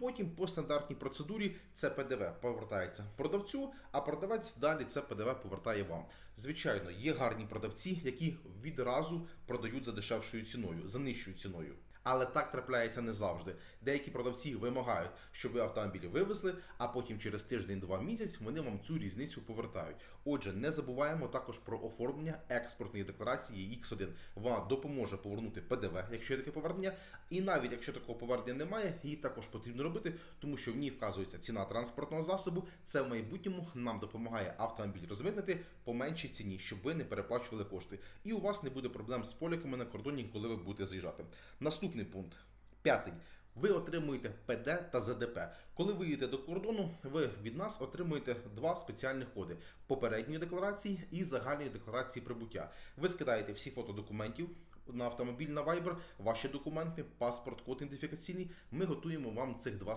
Потім по стандартній процедурі це ПДВ повертається продавцю, а продавець далі це ПДВ повертає вам. Звичайно, є гарні продавці, які відразу продають за дешевшою ціною, за нижчою ціною. Але так трапляється не завжди. Деякі продавці вимагають, щоб ви автомобілі вивезли, а потім через тиждень-два місяць вони вам цю різницю повертають. Отже, не забуваємо також про оформлення експортної декларації X1. Вона допоможе повернути ПДВ, якщо є таке повернення. І навіть якщо такого повернення немає, її також потрібно робити, тому що в ній вказується ціна транспортного засобу. Це в майбутньому нам допомагає автомобіль розмитнити по меншій ціні, щоб ви не переплачували кошти. І у вас не буде проблем з поліками на кордоні, коли ви будете заїжджати. Наступний пункт. П'ятий. Ви отримуєте ПД та ЗДП. Коли ви їдете до кордону, ви від нас отримуєте два спеціальних коди: попередньої декларації і загальної декларації прибуття. Ви скидаєте всі фото документів на автомобіль на Viber, ваші документи, паспорт, код ідентифікаційний. Ми готуємо вам цих два